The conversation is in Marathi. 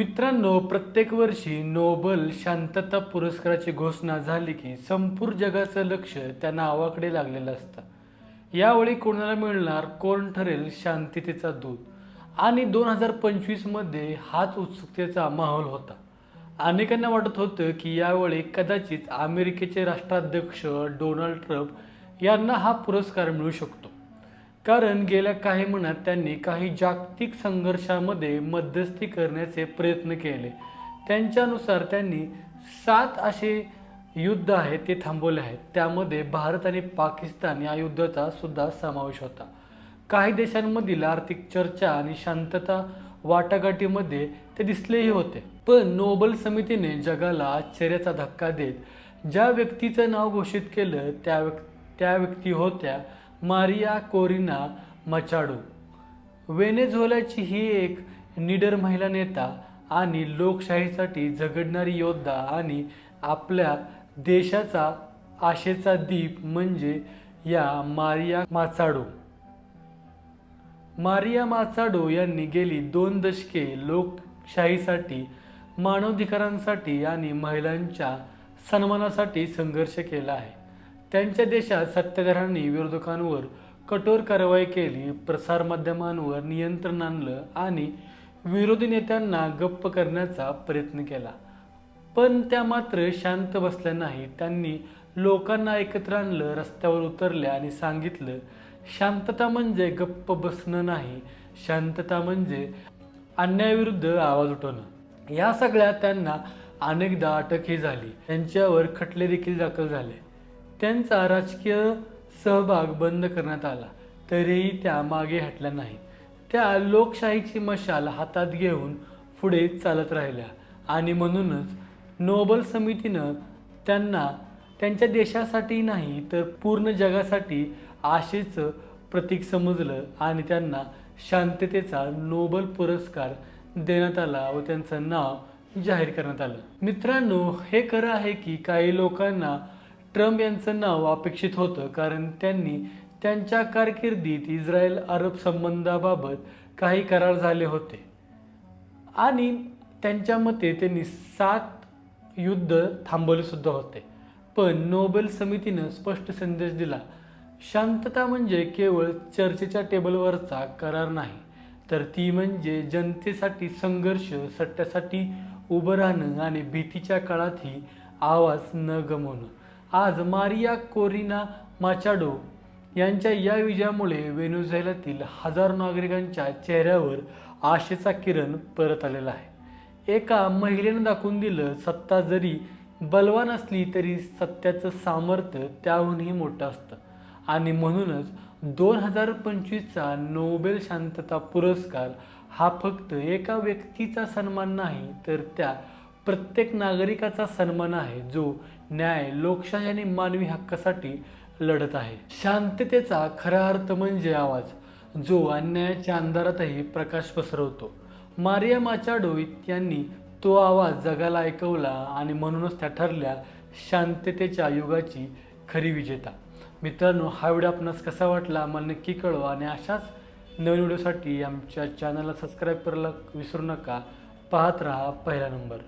मित्रांनो प्रत्येक वर्षी नोबल शांतता पुरस्काराची घोषणा झाली की संपूर्ण जगाचं लक्ष त्या नावाकडे लागलेलं असतं. यावेळी कोणाला मिळणार कोण ठरेल शांततेचा दूत? आणि दोन हजार पंचवीसमध्ये हाच उत्सुकतेचा माहोल होता. अनेकांना वाटत होतं की यावेळी कदाचित अमेरिकेचे राष्ट्राध्यक्ष डोनाल्ड ट्रम्प यांना हा पुरस्कार मिळू शकतो. कारण गेल्या काही महिन्यात त्यांनी काही जागतिक संघर्षामध्ये मध्यस्थी करण्याचे प्रयत्न केले. त्यांच्यानुसार त्यांनी सात असे युद्ध आहेत ते थांबवले आहेत. त्यामध्ये भारत आणि पाकिस्तान या युद्धाचा सुद्धा समावेश होता. काही देशांमधील आर्थिक चर्चा आणि शांतता वाटाघाटीमध्ये ते दिसलेही होते. पण नोबल समितीने जगाला आश्चर्याचा धक्का देत ज्या व्यक्तीचं नाव घोषित केलं त्या व्यक् त्या व्यक्ती होत्या मारिया कोरिना मचाडो. वेनेझोलाची ही एक निडर महिला नेता आणि लोकशाहीसाठी झगडणारी योद्धा आणि आपल्या देशाचा आशेचा दीप म्हणजे या मारिया माचाडो. मारिया माचाडो यांनी गेली दोन दशके लोकशाहीसाठी मानवाधिकारांसाठी आणि महिलांच्या सन्मानासाठी संघर्ष केला आहे. त्यांच्या देशात सत्ताधाऱ्यांनी विरोधकांवर कठोर कारवाई केली प्रसारमाध्यमांवर नियंत्रण आणलं आणि विरोधी नेत्यांना गप्प करण्याचा प्रयत्न केला. पण त्या मात्र शांत बसल्या नाही त्यांनी लोकांना एकत्र आणलं रस्त्यावर उतरल्या आणि सांगितलं शांतता म्हणजे गप्प बसणं नाही. शांतता म्हणजे अन्यायाविरुद्ध आवाज उठवणं. या सगळ्या त्यांना अनेकदा अटकही झाली. त्यांच्यावर खटले देखील दाखल झाले. त्यांचा राजकीय सहभाग बंद करण्यात आला तरीही त्या मागे हटल्या नाही त्या लोकशाहीची मशाल हातात घेऊन पुढे चालत राहिल्या आणि म्हणूनच नोबल समितीनं त्यांना त्यांच्या देशासाठी नाही तर पूर्ण जगासाठी आशेचं प्रतीक समजलं आणि त्यांना शांततेचा नोबल पुरस्कार देण्यात आला व त्यांचं नाव जाहीर करण्यात आलं. मित्रांनो हे खरं आहे की काही लोकांना ट्रम्प यांचं नाव अपेक्षित होतं कारण त्यांनी त्यांच्या कारकिर्दीत इस्रायल अरब संबंधाबाबत काही करार झाले होते. आणि त्यांच्या मते त्यांनी सात युद्ध थांबवले सुद्धा होते. पण नोबेल समितीनं स्पष्ट संदेश दिला शांतता म्हणजे केवळ चर्चेच्या टेबलवरचा करार नाही तर ती म्हणजे जनतेसाठी संघर्ष सट्ट्यासाठी उभं राहणं आणि भीतीच्या काळातही आवाज न गमवणं. आज मारिया कोरिना माचाडो यांच्या या विजयामुळे वेनेझुएलातील हजारो नागरिकांच्या चेहऱ्यावर आशेचा किरण परत आलेला आहे. एका महिलेनं दाखवून दिलं सत्ता जरी बलवान असली तरी सत्याचं सामर्थ्य त्याहूनही मोठं असतं. आणि म्हणूनच दोन हजार पंचवीसचा नोबेल शांतता पुरस्कार हा फक्त एका व्यक्तीचा सन्मान नाही तर त्या प्रत्येक नागरिकाचा सन्मान आहे जो न्याय लोकशाही आणि मानवी हक्कासाठी लढत आहे. शांततेचा खरा अर्थ म्हणजे आवाज जो अन्यायाच्या अंधारातही प्रकाश पसरवतो. मारिया माचाडो यांनी तो आवाज जगाला ऐकवला आणि म्हणूनच त्या ठरल्या शांततेच्या युगाची खरी विजेता. मित्रांनो हा व्हिडिओ आपणास कसा वाटला मला नक्की कळवा आणि अशाच नवीन व्हिडिओसाठी आमच्या चॅनलला सबस्क्राईब करायला विसरू नका. पाहत राहा पहिला नंबर